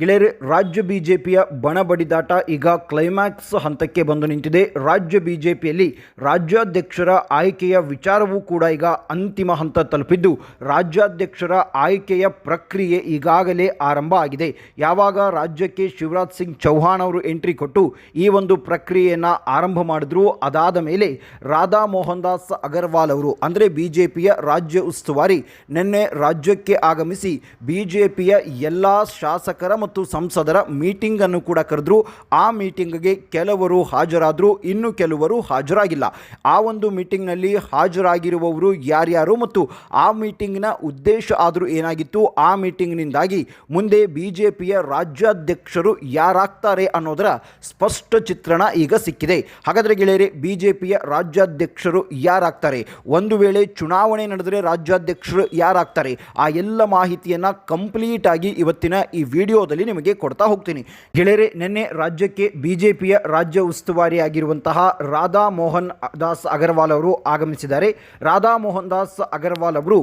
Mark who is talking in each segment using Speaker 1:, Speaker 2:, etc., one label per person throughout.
Speaker 1: ಗೆಳೆಯರೆ, ರಾಜ್ಯ ಬಿಜೆಪಿಯ ಬಣ ಬಡಿದಾಟ ಈಗ ಕ್ಲೈಮ್ಯಾಕ್ಸ್ ಹಂತಕ್ಕೆ ಬಂದು ನಿಂತಿದೆ. ರಾಜ್ಯ ಬಿಜೆಪಿಯಲ್ಲಿ ರಾಜ್ಯಾಧ್ಯಕ್ಷರ ಆಯ್ಕೆಯ ವಿಚಾರವೂ ಕೂಡ ಈಗ ಅಂತಿಮ ಹಂತ ತಲುಪಿದ್ದು, ರಾಜ್ಯಾಧ್ಯಕ್ಷರ ಆಯ್ಕೆಯ ಪ್ರಕ್ರಿಯೆ ಈಗಾಗಲೇ ಆರಂಭ ಆಗಿದೆ. ಯಾವಾಗ ರಾಜ್ಯಕ್ಕೆ ಶಿವರಾಜ್ ಸಿಂಗ್ ಚೌಹಾಣ್ ಅವರು ಎಂಟ್ರಿ ಕೊಟ್ಟು ಈ ಒಂದು ಪ್ರಕ್ರಿಯೆಯನ್ನು ಆರಂಭ ಮಾಡಿದ್ರು, ಅದಾದ ಮೇಲೆ ರಾಧಾ ಮೋಹನ್ ದಾಸ್ ಅಗರ್ವಾಲ್ ಅವರು, ಅಂದರೆ ಬಿಜೆಪಿಯ ರಾಜ್ಯ ಉಸ್ತುವಾರಿ, ನಿನ್ನೆ ರಾಜ್ಯಕ್ಕೆ ಆಗಮಿಸಿ ಬಿಜೆಪಿಯ ಎಲ್ಲ ಶಾಸಕರ ಮತ್ತು ಸಂಸದರ ಮೀಟಿಂಗ್ ಅನ್ನು ಕೂಡ ಕರೆದ್ರು. ಆ ಮೀಟಿಂಗ್ಗೆ ಕೆಲವರು ಹಾಜರಾದರು, ಇನ್ನು ಕೆಲವರು ಹಾಜರಾಗಿಲ್ಲ. ಆ ಒಂದು ಮೀಟಿಂಗ್ನಲ್ಲಿ ಹಾಜರಾಗಿರುವವರು ಯಾರ್ಯಾರು ಮತ್ತು ಆ ಮೀಟಿಂಗ್ನ ಉದ್ದೇಶ ಆದರೂ ಏನಾಗಿತ್ತು? ಆ ಮೀಟಿಂಗ್ನಿಂದಾಗಿ ಮುಂದೆ ಬಿಜೆಪಿಯ ರಾಜ್ಯಾಧ್ಯಕ್ಷರು ಯಾರಾಗ್ತಾರೆ ಅನ್ನೋದರ ಸ್ಪಷ್ಟ ಚಿತ್ರಣ ಈಗ ಸಿಕ್ಕಿದೆ. ಹಾಗಾದರೆ ಗೆಳೆಯರೆ, ಬಿಜೆಪಿಯ ರಾಜ್ಯಾಧ್ಯಕ್ಷರು ಯಾರಾಗ್ತಾರೆ? ಒಂದು ವೇಳೆ ಚುನಾವಣೆ ನಡೆದರೆ ರಾಜ್ಯಾಧ್ಯಕ್ಷರು ಯಾರಾಗ್ತಾರೆ? ಆ ಎಲ್ಲ ಮಾಹಿತಿಯನ್ನು ಕಂಪ್ಲೀಟ್ ಆಗಿ ಇವತ್ತಿನ ಈ ವಿಡಿಯೋದಲ್ಲಿ ನಿಮಗೆ ಕೊಡ್ತಾ ಹೋಗ್ತೀನಿ. ಗೆಳೆಯರೆ, ನಿನ್ನೆ ರಾಜ್ಯಕ್ಕೆ ಬಿಜೆಪಿಯ ರಾಜ್ಯ ಉಸ್ತುವಾರಿಯಾಗಿರುವಂತಹ ರಾಧಾ ಮೋಹನ್ ದಾಸ್ ಅಗರ್ವಾಲ್ ಅವರು ಆಗಮಿಸಿದ್ದಾರೆ. ರಾಧಾ ಮೋಹನ್ ದಾಸ್ ಅಗರ್ವಾಲ್ ಅವರು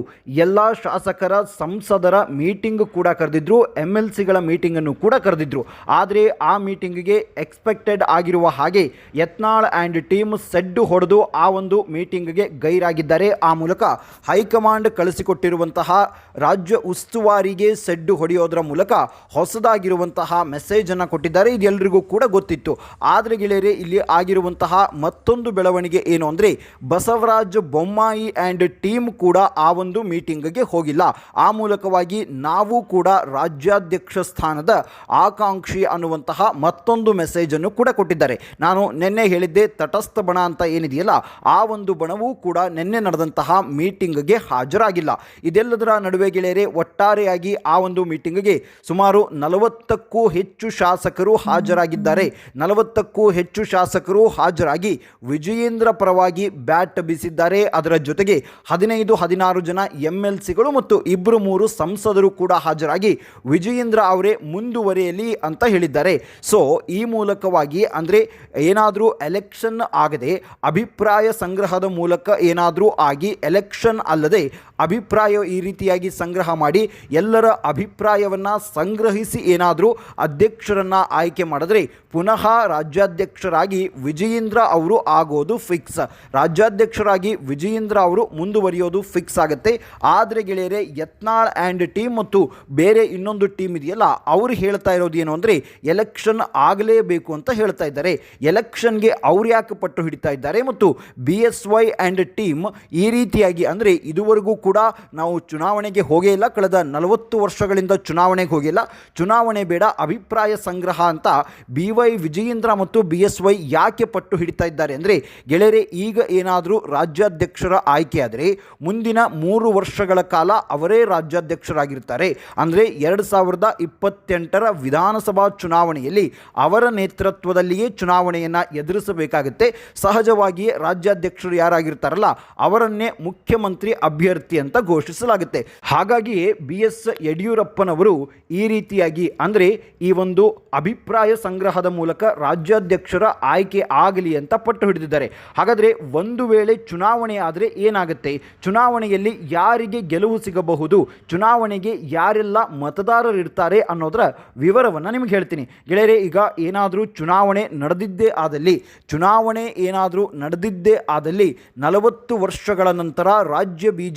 Speaker 1: ಎಲ್ಲ ಶಾಸಕರ ಸಂಸದರ ಮೀಟಿಂಗ್ ಕೂಡ ಕರೆದಿದ್ರು ಎಂ ಎಲ್ ಸಿಗಳ ಮೀಟಿಂಗನ್ನು ಕೂಡ ಕರೆದಿದ್ರು. ಆದರೆ ಆ ಮೀಟಿಂಗ್ಗೆ ಎಕ್ಸ್ಪೆಕ್ಟೆಡ್ ಆಗಿರುವ ಹಾಗೆ ಯತ್ನಾಳ್ ಆ್ಯಂಡ್ ಟೀಮ್ ಸೆಡ್ಡು ಹೊಡೆದು ಆ ಒಂದು ಮೀಟಿಂಗ್ಗೆ ಗೈರಾಗಿದ್ದಾರೆ. ಆ ಮೂಲಕ ಹೈಕಮಾಂಡ್ ಕಳಿಸಿಕೊಟ್ಟಿರುವಂತಹ ರಾಜ್ಯ ಉಸ್ತುವಾರಿಗೆ ಸೆಡ್ಡು ಹೊಡೆಯೋದರ ಮೂಲಕ ಹೊಸದಾಗಿರುವಂತಹ ಮೆಸೇಜನ್ನು ಕೊಟ್ಟಿದ್ದಾರೆ. ಇದೆಲ್ಲರಿಗೂ ಕೂಡ ಗೊತ್ತಿತ್ತು. ಆದರೆ ಗೆಳೆಯರೆ, ಇಲ್ಲಿ ಆಗಿರುವಂತಹ ಮತ್ತೊಂದು ಬೆಳವಣಿಗೆ ಏನು ಅಂದರೆ, ಬಸವರಾಜ್ ಬೊಮ್ಮಾಯಿ ಆ್ಯಂಡ್ ಟೀಮ್ ಕೂಡ ಆ ಒಂದು ಮೀಟಿಂಗ್ಗೆ ಹೋಗಿಲ್ಲ. ಆ ಮೂಲಕವಾಗಿ ನಾವು ಕೂಡ ರಾಜ್ಯಾಧ್ಯಕ್ಷ ಸ್ಥಾನದ ಆಕಾಂಕ್ಷಿ ಅನ್ನುವಂತಹ ಮತ್ತೊಂದು ಮೆಸೇಜನ್ನು ಕೂಡ ಕೊಟ್ಟಿದ್ದಾರೆ. ನಾನು ನಿನ್ನೆ ಹೇಳಿದ್ದೆ, ತಟಸ್ಥ ಬಣ ಅಂತ ಏನಿದೆಯಲ್ಲ, ಆ ಒಂದು ಬಣವೂ ಕೂಡ ನಿನ್ನೆ ನಡೆದಂತಹ ಮೀಟಿಂಗ್ಗೆ ಹಾಜರಾಗಿಲ್ಲ. ಇದೆಲ್ಲದರ ನಡುವೆ ಗೆಳೆಯರೆ, ಒಟ್ಟಾರೆಯಾಗಿ ಆ ಒಂದು ಮೀಟಿಂಗ್ಗೆ ಸುಮಾರು ನಲವತ್ತಕ್ಕೂ ಹೆಚ್ಚು ಶಾಸಕರು ಹಾಜರಾಗಿದ್ದಾರೆ. ನಲವತ್ತಕ್ಕೂ ಹೆಚ್ಚು ಶಾಸಕರು ಹಾಜರಾಗಿ ವಿಜಯೇಂದ್ರ ಪರವಾಗಿ ಬ್ಯಾಟ್ ಬೀಸಿದ್ದಾರೆ. ಅದರ ಜೊತೆಗೆ ಹದಿನೈದು, ಹದಿನಾರು ಜನ ಎಂ ಎಲ್ ಸಿಗಳು ಮತ್ತು ಇಬ್ಬರು ಮೂರು ಸಂಸದರು ಕೂಡ ಹಾಜರಾಗಿ ವಿಜಯೇಂದ್ರ ಅವರೇ ಮುಂದುವರಿಯಲಿ ಅಂತ ಹೇಳಿದ್ದಾರೆ. ಸೊ, ಈ ಮೂಲಕವಾಗಿ ಅಂದರೆ ಏನಾದರೂ ಎಲೆಕ್ಷನ್ ಆಗದೆ ಅಭಿಪ್ರಾಯ ಸಂಗ್ರಹದ ಮೂಲಕ ಏನಾದರೂ ಆಗಿ ಎಲೆಕ್ಷನ್ ಅಲ್ಲದೆ ಅಭಿಪ್ರಾಯ ಈ ರೀತಿಯಾಗಿ ಸಂಗ್ರಹ ಮಾಡಿ ಎಲ್ಲರ ಅಭಿಪ್ರಾಯವನ್ನು ಸಂಗ್ರಹಿಸಿ ಏನಾದರೂ ಅಧ್ಯಕ್ಷರನ್ನು ಆಯ್ಕೆ ಮಾಡಿದ್ರೆ ಪುನಃ ರಾಜ್ಯಾಧ್ಯಕ್ಷರಾಗಿ ವಿಜಯೇಂದ್ರ ಅವರು ಆಗೋದು ಫಿಕ್ಸ್ ರಾಜ್ಯಾಧ್ಯಕ್ಷರಾಗಿ ವಿಜಯೇಂದ್ರ ಅವರು ಮುಂದುವರಿಯೋದು ಫಿಕ್ಸ್ ಆಗುತ್ತೆ. ಆದರೆ ಗೆಳೆಯರೆ, ಯತ್ನಾಳ್ ಆ್ಯಂಡ್ ಟೀಮ್ ಮತ್ತು ಬೇರೆ ಇನ್ನೊಂದು ಟೀಮ್ ಇದೆಯಲ್ಲ, ಅವರು ಹೇಳ್ತಾ ಇರೋದು ಏನು ಅಂದರೆ ಎಲೆಕ್ಷನ್ ಆಗಲೇಬೇಕು ಅಂತ ಹೇಳ್ತಾ ಇದ್ದಾರೆ. ಎಲೆಕ್ಷನ್ಗೆ ಅವ್ರು ಯಾಕೆ ಪಟ್ಟು ಹಿಡಿತಾ ಇದ್ದಾರೆ ಮತ್ತು B S Y and team ಈ ರೀತಿಯಾಗಿ ಅಂದರೆ ಇದುವರೆಗೂ ಕೂಡ ನಾವು ಚುನಾವಣೆಗೆ ಹೋಗೇ ಇಲ್ಲ. ಕಳೆದ ನಲವತ್ತು ವರ್ಷಗಳಿಂದ ಚುನಾವಣೆಗೆ ಹೋಗಿಲ್ಲ ಚುನಾವಣೆ ಬೇಡ, ಅಭಿಪ್ರಾಯ ಸಂಗ್ರಹ ಅಂತ ಬಿ ವೈ ವಿಜಯೇಂದ್ರ ಮತ್ತು ಬಿ ಎಸ್ ವೈ ಯಾಕೆ ಪಟ್ಟು ಹಿಡಿತಾ ಇದ್ದಾರೆ ಅಂದರೆ, ಗೆಳೆಯರೆ, ಈಗ ಏನಾದರೂ ರಾಜ್ಯಾಧ್ಯಕ್ಷರ ಆಯ್ಕೆಯಾದರೆ, ಮುಂದಿನ ಮೂರು ವರ್ಷಗಳ ಕಾಲ ಅವರೇ ರಾಜ್ಯಾಧ್ಯಕ್ಷರಾಗಿರ್ತಾರೆ. ಅಂದರೆ, ಎರಡು ಸಾವಿರದ ಇಪ್ಪತ್ತೆಂಟರ ವಿಧಾನಸಭಾ ಚುನಾವಣೆಯಲ್ಲಿ ಅವರ ನೇತೃತ್ವದಲ್ಲಿಯೇ ಚುನಾವಣೆಯನ್ನು ಎದುರಿಸಬೇಕಾಗುತ್ತೆ. ಸಹಜವಾಗಿಯೇ ರಾಜ್ಯಾಧ್ಯಕ್ಷರು ಯಾರಾಗಿರ್ತಾರಲ್ಲ, ಅವರನ್ನೇ ಮುಖ್ಯಮಂತ್ರಿ ಅಭ್ಯರ್ಥಿ ಅಂತ ಘೋಷಿಸಲಾಗುತ್ತೆ. ಹಾಗಾಗಿಯೇ ಬಿ ಎಸ್ ಯಡಿಯೂರಪ್ಪನವರು ಈ ರೀತಿಯಾಗಿ ಅಂದರೆ ಈ ಒಂದು ಅಭಿಪ್ರಾಯ ಸಂಗ್ರಹದ ಮೂಲಕ ರಾಜ್ಯಾಧ್ಯಕ್ಷರ ಆಯ್ಕೆ ಆಗಲಿ ಅಂತ ಪಟ್ಟು ಹಿಡಿದಿದ್ದಾರೆ. ಹಾಗಾದರೆ ಒಂದು ವೇಳೆ ಚುನಾವಣೆ ಆದರೆ ಏನಾಗುತ್ತೆ? ಚುನಾವಣೆಯಲ್ಲಿ ಯಾರಿಗೆ ಗೆಲುವು ಸಿಗಬಹುದು? ಚುನಾವಣೆಗೆ ಯಾರೆಲ್ಲ ಮತದಾರರು ಇರ್ತಾರೆ ಅನ್ನೋದರ ವಿವರವನ್ನು ನಿಮಗೆ ಹೇಳ್ತೀನಿ. ಗೆಳೆಯರೆ, ಈಗ ಏನಾದರೂ ಚುನಾವಣೆ ನಡೆದಿದ್ದೇ ಆದಲ್ಲಿ, ಚುನಾವಣೆ ಏನಾದರೂ ನಡೆದಿದ್ದೇ ಆದಲ್ಲಿ ನಲವತ್ತು ವರ್ಷಗಳ ನಂತರ ರಾಜ್ಯ ಬಿ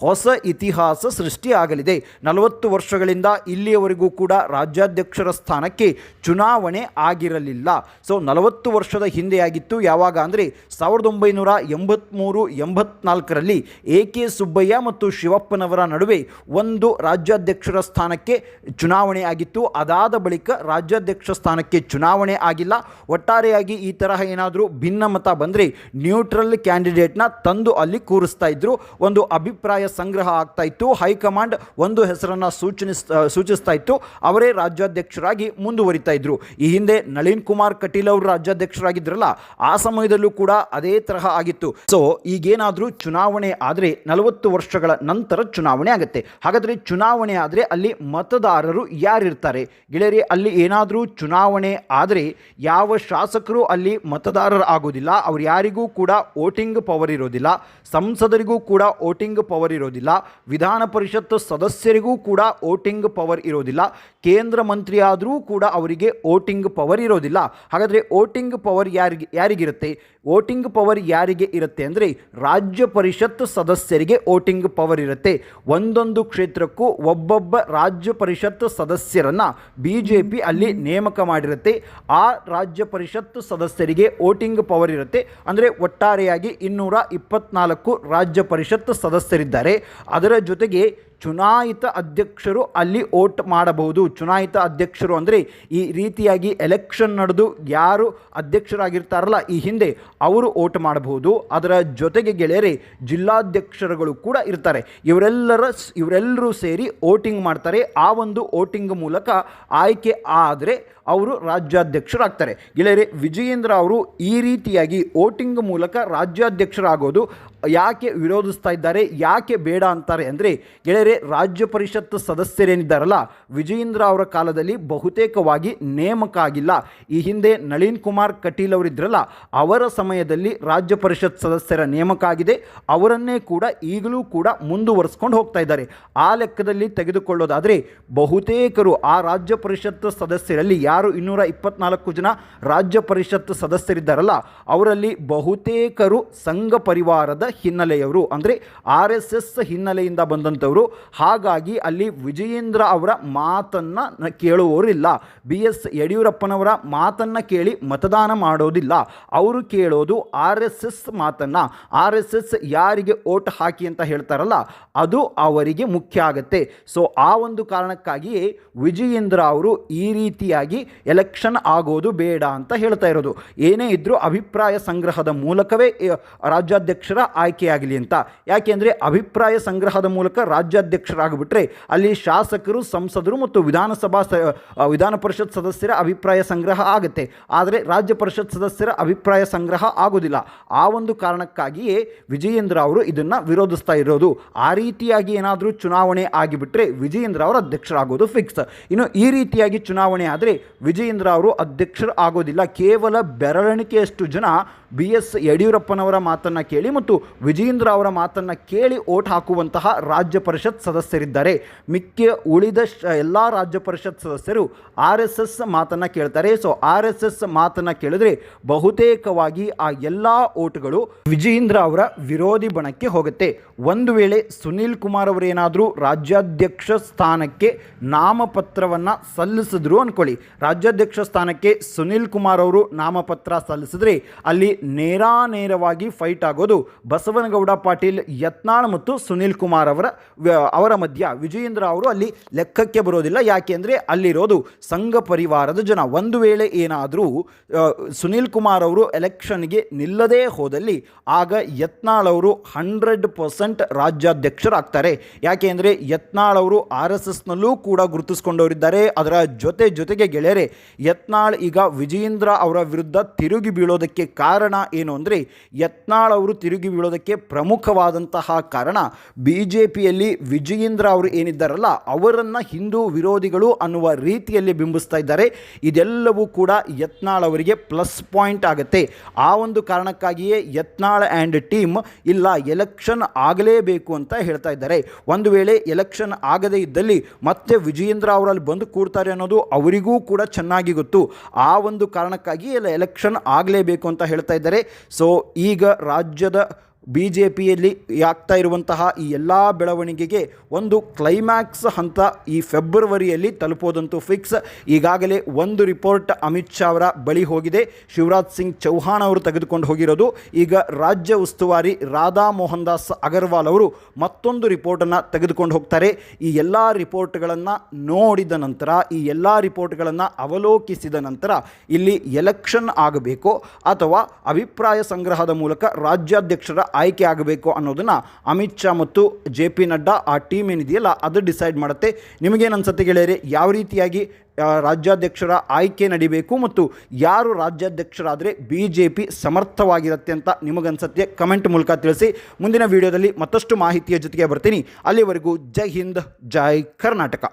Speaker 1: ಹೊಸ ಇತಿಹಾಸ ಸೃಷ್ಟಿಯಾಗಲಿದೆ. ನಲವತ್ತು ವರ್ಷಗಳಿಂದ ಇಲ್ಲಿಯವರೆಗೂ ಕೂಡ ರಾಜ್ಯಾಧ್ಯಕ್ಷರ ಸ್ಥಾನಕ್ಕೆ ಚುನಾವಣೆ ಆಗಿರಲಿಲ್ಲ. ಸೊ, ನಲವತ್ತು ವರ್ಷದ ಹಿಂದೆ ಆಗಿತ್ತು ಯಾವಾಗ ಅಂದರೆ ಸಾವಿರದ ಒಂಬೈನೂರ ಎಂಬತ್ತ್ಮೂರು ಎಂಬತ್ನಾಲ್ಕರಲ್ಲಿ ಎ ಕೆ ಸುಬ್ಬಯ್ಯ ಮತ್ತು ಶಿವಪ್ಪನವರ ನಡುವೆ ಒಂದು ರಾಜ್ಯಾಧ್ಯಕ್ಷರ ಸ್ಥಾನಕ್ಕೆ ಚುನಾವಣೆ ಆಗಿತ್ತು. ಅದಾದ ಬಳಿಕ ರಾಜ್ಯಾಧ್ಯಕ್ಷ ಸ್ಥಾನಕ್ಕೆ ಚುನಾವಣೆ ಆಗಿಲ್ಲ. ಒಟ್ಟಾರೆಯಾಗಿ ಈ ತರಹ ಏನಾದರೂ ಭಿನ್ನಮತ ಬಂದರೆ ನ್ಯೂಟ್ರಲ್ ಕ್ಯಾಂಡಿಡೇಟ್ನ ತಂದು ಅಲ್ಲಿ ಕೂರಿಸ್ತಾ ಇದ್ರು. ಒಂದು ಅಭಿಪ್ರಾಯ ಸಂಗ್ರಹ ಆಗ್ತಾ ಇತ್ತು. ಹೈಕಮಾಂಡ್ ಒಂದು ಹೆಸರನ್ನು ಸೂಚನೆ ಸೂಚಿಸ್ತಾ ಆಯಿತು ಅವರೇ ರಾಜ್ಯಾಧ್ಯಕ್ಷರಾಗಿ ಮುಂದುವರಿತಾ ಇದ್ರು. ಈ ಹಿಂದೆ ನಳಿನ್ ಕುಮಾರ್ ಕಟೀಲ್ ಅವರು ರಾಜ್ಯಾಧ್ಯಕ್ಷರಾಗಿದ್ರಲ್ಲ, ಆ ಸಮಯದಲ್ಲೂ ಕೂಡ ಅದೇ ತರಹ ಆಗಿತ್ತು. ಸೊ ಈಗೇನಾದರೂ ಚುನಾವಣೆ ಆದರೆ ನಲವತ್ತು ವರ್ಷಗಳ ನಂತರ ಚುನಾವಣೆ ಆಗುತ್ತೆ. ಹಾಗಾದರೆ ಚುನಾವಣೆ ಆದರೆ ಅಲ್ಲಿ ಮತದಾರರು ಯಾರಿರ್ತಾರೆ? ಗೆಳೆಯರಿ, ಅಲ್ಲಿ ಏನಾದರೂ ಚುನಾವಣೆ ಆದರೆ ಯಾವ ಶಾಸಕರು ಅಲ್ಲಿ ಮತದಾರರು ಆಗೋದಿಲ್ಲ, ಅವ್ರು ಯಾರಿಗೂ ಕೂಡ ವೋಟಿಂಗ್ ಪವರ್ ಇರೋದಿಲ್ಲ, ಸಂಸದರಿಗೂ ಕೂಡ ವೋಟಿಂಗ್ ಪವರ್ ಇರೋದಿಲ್ಲ, ವಿಧಾನ ಪರಿಷತ್ ಸದಸ್ಯರಿಗೂ ಕೂಡ ವೋಟಿಂಗ್ ಪವರ್ ಇರೋದಿಲ್ಲ ಕೇಂದ್ರ ಮಂತ್ರಿ ಆದರೂ ಕೂಡ ಅವರಿಗೆ ವೋಟಿಂಗ್ ಪವರ್ ಇರೋದಿಲ್ಲ. ಹಾಗಾದರೆ ವೋಟಿಂಗ್ ಪವರ್ ಯಾರಿಗೆ ಯಾರಿಗಿರುತ್ತೆ? ವೋಟಿಂಗ್ ಪವರ್ ಯಾರಿಗೆ ಇರುತ್ತೆ ಅಂದರೆ ರಾಜ್ಯ ಪರಿಷತ್ ಸದಸ್ಯರಿಗೆ ವೋಟಿಂಗ್ ಪವರ್ ಇರುತ್ತೆ. ಒಂದೊಂದು ಕ್ಷೇತ್ರಕ್ಕೂ ಒಬ್ಬೊಬ್ಬ ರಾಜ್ಯ ಪರಿಷತ್ ಸದಸ್ಯರನ್ನು ಬಿ ಜೆ ಪಿ ಅಲ್ಲಿ ನೇಮಕ ಮಾಡಿರುತ್ತೆ. ಆ ರಾಜ್ಯ ಪರಿಷತ್ ಸದಸ್ಯರಿಗೆ ವೋಟಿಂಗ್ ಪವರ್ ಇರುತ್ತೆ. ಅಂದರೆ ಒಟ್ಟಾರೆಯಾಗಿ ಇನ್ನೂರ ಇಪ್ಪತ್ನಾಲ್ಕು ರಾಜ್ಯ ಪರಿಷತ್ ಸದಸ್ಯರಿದ್ದಾರೆ. ಅದರ ಜೊತೆಗೆ ಚುನಾಯಿತ ಅಧ್ಯಕ್ಷರು ಅಲ್ಲಿ ವೋಟ್ ಮಾಡಬಹುದು. ಚುನಾಯಿತ ಅಧ್ಯಕ್ಷರು ಅಂದರೆ ಈ ರೀತಿಯಾಗಿ ಎಲೆಕ್ಷನ್ ನಡೆದು ಯಾರು ಅಧ್ಯಕ್ಷರಾಗಿರ್ತಾರಲ್ಲ, ಈ ಹಿಂದೆ ಅವರು ಓಟ್ ಮಾಡಬಹುದು. ಅದರ ಜೊತೆಗೆ ಗೆಳೆಯರೆ, ಜಿಲ್ಲಾಧ್ಯಕ್ಷರುಗಳು ಕೂಡ ಇರ್ತಾರೆ. ಇವರೆಲ್ಲರ ಇವರೆಲ್ಲರೂ ಸೇರಿ ವೋಟಿಂಗ್ ಮಾಡ್ತಾರೆ. ಆ ಒಂದು ವೋಟಿಂಗ್ ಮೂಲಕ ಆಯ್ಕೆ ಆದರೆ ಅವರು ರಾಜ್ಯಾಧ್ಯಕ್ಷರಾಗ್ತಾರೆ. ಗೆಳೆಯರೆ, ವಿಜಯೇಂದ್ರ ಅವರು ಈ ರೀತಿಯಾಗಿ ವೋಟಿಂಗ್ ಮೂಲಕ ರಾಜ್ಯಾಧ್ಯಕ್ಷರಾಗೋದು ಯಾಕೆ ವಿರೋಧಿಸ್ತಾ ಇದ್ದಾರೆ, ಯಾಕೆ ಬೇಡ ಅಂತಾರೆ ಅಂದರೆ, ಗೆಳೆಯರೆ, ರಾಜ್ಯ ಪರಿಷತ್ ಸದಸ್ಯರೇನಿದ್ದಾರಲ್ಲ, ವಿಜಯೇಂದ್ರ ಅವರ ಕಾಲದಲ್ಲಿ ಬಹುತೇಕವಾಗಿ ನೇಮಕ ಆಗಿಲ್ಲ. ಈ ಹಿಂದೆ ನಳಿನ್ ಕುಮಾರ್ ಕಟೀಲ್ ಅವರಿದ್ರಲ್ಲ, ಅವರ ಸಮಯದಲ್ಲಿ ರಾಜ್ಯ ಪರಿಷತ್ ಸದಸ್ಯರ ನೇಮಕ ಆಗಿದೆ. ಅವರನ್ನೇ ಕೂಡ ಈಗಲೂ ಕೂಡ ಮುಂದುವರಿಸ್ಕೊಂಡು ಹೋಗ್ತಾ ಇದ್ದಾರೆ. ಆ ಲೆಕ್ಕದಲ್ಲಿ ತೆಗೆದುಕೊಳ್ಳೋದಾದರೆ, ಬಹುತೇಕರು ಆ ರಾಜ್ಯ ಪರಿಷತ್ ಸದಸ್ಯರಲ್ಲಿ ಯಾರು ಇನ್ನೂರ ಇಪ್ಪತ್ನಾಲ್ಕು ಜನ ರಾಜ್ಯ ಪರಿಷತ್ ಸದಸ್ಯರಿದ್ದಾರಲ್ಲ, ಅವರಲ್ಲಿ ಬಹುತೇಕರು ಸಂಘ ಪರಿವಾರದ ಹಿನ್ನೆಲೆಯವರು, ಅಂದರೆ ಆರ್ ಎಸ್ ಎಸ್ ಹಿನ್ನೆಲೆಯಿಂದ ಬಂದಂಥವರು. ಹಾಗಾಗಿ ಅಲ್ಲಿ ವಿಜಯೇಂದ್ರ ಅವರ ಮಾತನ್ನು ಕೇಳುವವರಿಲ್ಲ ಬಿ ಎಸ್ ಯಡಿಯೂರಪ್ಪನವರ ಮಾತನ್ನು ಕೇಳಿ ಮತದಾನ ಮಾಡೋದಿಲ್ಲ. ಅವರು ಕೇಳೋದು ಆರ್ ಎಸ್ ಎಸ್ ಮಾತನ್ನು. ಆರ್ ಎಸ್ ಎಸ್ ಯಾರಿಗೆ ಓಟ್ ಹಾಕಿ ಅಂತ ಹೇಳ್ತಾರಲ್ಲ, ಅದು ಅವರಿಗೆ ಮುಖ್ಯ ಆಗುತ್ತೆ. ಸೊ, ಆ ಒಂದು ಕಾರಣಕ್ಕಾಗಿಯೇ ವಿಜಯೇಂದ್ರ ಅವರು ಈ ರೀತಿಯಾಗಿ ಎಲೆಕ್ಷನ್ ಆಗೋದು ಬೇಡ ಅಂತ ಹೇಳ್ತಾ ಇರೋದು. ಏನೇ ಇದ್ದರೂ ಅಭಿಪ್ರಾಯ ಸಂಗ್ರಹದ ಮೂಲಕವೇ ರಾಜ್ಯಾಧ್ಯಕ್ಷರ ಆಯ್ಕೆಯಾಗಲಿ ಅಂತ. ಯಾಕೆಂದರೆ ಅಭಿಪ್ರಾಯ ಸಂಗ್ರಹದ ಮೂಲಕ ರಾಜ್ಯಾಧ್ಯಕ್ಷರಾಗಿಬಿಟ್ರೆ ಅಲ್ಲಿ ಶಾಸಕರು, ಸಂಸದರು ಮತ್ತು ವಿಧಾನಸಭಾ ವಿಧಾನ ಪರಿಷತ್ ಸದಸ್ಯರ ಅಭಿಪ್ರಾಯ ಸಂಗ್ರಹ ಆಗುತ್ತೆ. ಆದರೆ ರಾಜ್ಯ ಪರಿಷತ್ ಸದಸ್ಯರ ಅಭಿಪ್ರಾಯ ಸಂಗ್ರಹ ಆಗೋದಿಲ್ಲ. ಆ ಒಂದು ಕಾರಣಕ್ಕಾಗಿಯೇ ವಿಜಯೇಂದ್ರ ಅವರು ಇದನ್ನು ವಿರೋಧಿಸ್ತಾ ಇರೋದು. ಆ ರೀತಿಯಾಗಿ ಏನಾದರೂ ಚುನಾವಣೆ ಆಗಿಬಿಟ್ರೆ ವಿಜಯೇಂದ್ರ ಅವರು ಅಧ್ಯಕ್ಷರಾಗೋದು ಫಿಕ್ಸ್ ಇನ್ನು ಈ ರೀತಿಯಾಗಿ ಚುನಾವಣೆ ಆದರೆ ವಿಜಯೇಂದ್ರ ಅವರು ಅಧ್ಯಕ್ಷರು ಆಗೋದಿಲ್ಲ. ಕೇವಲ ಬೆರಳೆಣಿಕೆಯಷ್ಟು ಜನ ಬಿ ಎಸ್ ಯಡಿಯೂರಪ್ಪನವರ ಮಾತನ್ನು ಕೇಳಿ ಮತ್ತು ವಿಜಯೇಂದ್ರ ಅವರ ಮಾತನ್ನು ಕೇಳಿ ಓಟ್ ಹಾಕುವಂತಹ ರಾಜ್ಯ ಪರಿಷತ್ ಸದಸ್ಯರಿದ್ದಾರೆ. ಮಿಕ್ಕ ಉಳಿದ ಎಲ್ಲ ರಾಜ್ಯ ಪರಿಷತ್ ಸದಸ್ಯರು ಆರ್ ಎಸ್ ಎಸ್ ಮಾತನ್ನು ಕೇಳ್ತಾರೆ. ಸೊ, ಆರ್ ಎಸ್ ಎಸ್ ಮಾತನ್ನು ಕೇಳಿದ್ರೆ ಬಹುತೇಕವಾಗಿ ಆ ಎಲ್ಲ ಓಟ್ಗಳು ವಿಜಯೇಂದ್ರ ಅವರ ವಿರೋಧಿ ಬಣಕ್ಕೆ ಹೋಗುತ್ತೆ. ಒಂದು ವೇಳೆ ಸುನೀಲ್ ಕುಮಾರ್ ಅವರೇನಾದರೂ ರಾಜ್ಯಾಧ್ಯಕ್ಷ ಸ್ಥಾನಕ್ಕೆ ನಾಮಪತ್ರವನ್ನು ಸಲ್ಲಿಸಿದ್ರು ಅಂದ್ಕೊಳ್ಳಿ ರಾಜ್ಯಾಧ್ಯಕ್ಷ ಸ್ಥಾನಕ್ಕೆ ಸುನಿಲ್ ಕುಮಾರ್ ಅವರು ನಾಮಪತ್ರ ಸಲ್ಲಿಸಿದ್ರೆ. ಅಲ್ಲಿ ನೇರಾನೇರವಾಗಿ ಫೈಟ್ ಆಗೋದು ಬಸವನಗೌಡ, ಪಾಟೀಲ್, ಯತ್ನಾಳ್ ಮತ್ತು ಸುನಿಲ್ ಕುಮಾರ್ ಅವರ ಅವರ ಮಧ್ಯ. ವಿಜಯೇಂದ್ರ ಅವರು ಅಲ್ಲಿ ಲೆಕ್ಕಕ್ಕೆ ಬರೋದಿಲ್ಲ. ಯಾಕೆಂದರೆ ಅಲ್ಲಿರೋದು ಸಂಘ ಪರಿವಾರದ ಜನ. ಒಂದು ವೇಳೆ ಏನಾದರೂ ಸುನಿಲ್ ಕುಮಾರ್ ಅವರು ಎಲೆಕ್ಷನ್ಗೆ ನಿಲ್ಲದೇ ಹೋದಲ್ಲಿ ಆಗ ಯತ್ನಾಳ್ ಅವರು ಹಂಡ್ರೆಡ್ ಪರ್ಸೆಂಟ್ ರಾಜ್ಯಾಧ್ಯಕ್ಷರಾಗ್ತಾರೆ. ಯಾಕೆ ಅಂದರೆ ಯತ್ನಾಳ್ ಅವರು ಆರ್ ಎಸ್ ಎಸ್ನಲ್ಲೂ ಕೂಡ ಗುರುತಿಸ್ಕೊಂಡವರಿದ್ದಾರೆ. ಅದರ ಜೊತೆ ಜೊತೆಗೆ ಗೆಳೆಯರೆ ಯತ್ನಾಳ್ ಈಗ ವಿಜಯೇಂದ್ರ ಅವರ ವಿರುದ್ಧ ತಿರುಗಿ ಬೀಳೋದಕ್ಕೆ ಕಾರಣ ಏನು ಅಂದರೆ ಯತ್ನಾಳ್ ಅವರು ತಿರುಗಿ ಬೀಳೋದಕ್ಕೆ ಪ್ರಮುಖವಾದಂತಹ ಕಾರಣ ಬಿ ಜೆ ಪಿಯಲ್ಲಿ ವಿಜಯೇಂದ್ರ ಅವರು ಏನಿದ್ದಾರಲ್ಲ, ಅವರನ್ನು ಹಿಂದೂ ವಿರೋಧಿಗಳು ಅನ್ನುವ ರೀತಿಯಲ್ಲಿ ಬಿಂಬಿಸ್ತಾ ಇದ್ದಾರೆ. ಇದೆಲ್ಲವೂ ಕೂಡ ಯತ್ನಾಳ್ ಅವರಿಗೆ ಪ್ಲಸ್ ಪಾಯಿಂಟ್ ಆಗುತ್ತೆ. ಆ ಒಂದು ಕಾರಣಕ್ಕಾಗಿಯೇ ಯತ್ನಾಳ್ ಆ್ಯಂಡ್ ಟೀಮ್ ಇಲ್ಲ, ಎಲೆಕ್ಷನ್ ಆಗಲೇಬೇಕು ಅಂತ ಹೇಳ್ತಾ ಇದ್ದಾರೆ. ಒಂದು ವೇಳೆ ಎಲೆಕ್ಷನ್ ಆಗದೇ ಇದ್ದಲ್ಲಿ ಮತ್ತೆ ವಿಜಯೇಂದ್ರ ಅವರಲ್ಲಿ ಬಂದು ಕೂಡ್ತಾರೆ ಅನ್ನೋದು ಅವರಿಗೂ ಕೂಡ ಚೆನ್ನಾಗಿ ಗೊತ್ತು. ಆ ಒಂದು ಕಾರಣಕ್ಕಾಗಿ ಎಲ್ಲ ಎಲೆಕ್ಷನ್ ಆಗಲೇಬೇಕು ಅಂತ ಹೇಳ್ತಾ ಇದ್ದಾರೆ. ಸೊ ಈಗ ರಾಜ್ಯದ ಬಿ ಜೆ ಪಿಯಲ್ಲಿ ಆಗ್ತಾ ಇರುವಂತಹ ಈ ಎಲ್ಲ ಬೆಳವಣಿಗೆಗೆ ಒಂದು ಕ್ಲೈಮ್ಯಾಕ್ಸ್ ಹಂತ ಈ ಫೆಬ್ರವರಿಯಲ್ಲಿ ತಲುಪೋದಂತೂ ಫಿಕ್ಸ್ ಈಗಾಗಲೇ ಒಂದು ರಿಪೋರ್ಟ್ ಅಮಿತ್ ಶಾ ಅವರ ಬಳಿ ಹೋಗಿದೆ. ಶಿವರಾಜ್ ಸಿಂಗ್ ಚೌಹಾಣ್ ಅವರು ತೆಗೆದುಕೊಂಡು ಹೋಗಿರೋದು. ಈಗ ರಾಜ್ಯ ಉಸ್ತುವಾರಿ ರಾಧಾ ಮೋಹನ್ ದಾಸ್ ಅಗರ್ವಾಲ್ ಅವರು ಮತ್ತೊಂದು ರಿಪೋರ್ಟನ್ನು ತೆಗೆದುಕೊಂಡು ಹೋಗ್ತಾರೆ. ಈ ಎಲ್ಲ ರಿಪೋರ್ಟ್ಗಳನ್ನು ನೋಡಿದ ನಂತರ, ಈ ಎಲ್ಲ ರಿಪೋರ್ಟ್ಗಳನ್ನು ಅವಲೋಕಿಸಿದ ನಂತರ ಇಲ್ಲಿ ಎಲೆಕ್ಷನ್ ಆಗಬೇಕು ಅಥವಾ ಅಭಿಪ್ರಾಯ ಸಂಗ್ರಹದ ಮೂಲಕ ರಾಜ್ಯಾಧ್ಯಕ್ಷರ ಆಯ್ಕೆ ಆಗಬೇಕು ಅನ್ನೋದನ್ನು ಅಮಿತ್ ಶಾ ಮತ್ತು ಜೆ ಪಿ ನಡ್ಡಾ ಆ ಟೀಮ್ ಏನಿದೆಯಲ್ಲ ಅದು ಡಿಸೈಡ್ ಮಾಡುತ್ತೆ. ನಿಮಗೇನು ಅನ್ಸುತ್ತೆ ಗೆಳೆಯರೆ? ಯಾವ ರೀತಿಯಾಗಿ ರಾಜ್ಯಾಧ್ಯಕ್ಷರ ಆಯ್ಕೆ ನಡಿಬೇಕು ಮತ್ತು ಯಾರು ರಾಜ್ಯಾಧ್ಯಕ್ಷರಾದರೆ ಬಿ ಜೆ ಪಿ ಸಮರ್ಥವಾಗಿರುತ್ತೆ ಅಂತ ನಿಮಗನ್ಸತ್ತೆ? ಕಮೆಂಟ್ ಮೂಲಕ ತಿಳಿಸಿ. ಮುಂದಿನ ವಿಡಿಯೋದಲ್ಲಿ ಮತ್ತಷ್ಟು ಮಾಹಿತಿಯ ಜೊತೆಗೆ ಬರ್ತೀನಿ. ಅಲ್ಲಿವರೆಗೂ ಜೈ ಹಿಂದ್, ಜೈ ಕರ್ನಾಟಕ.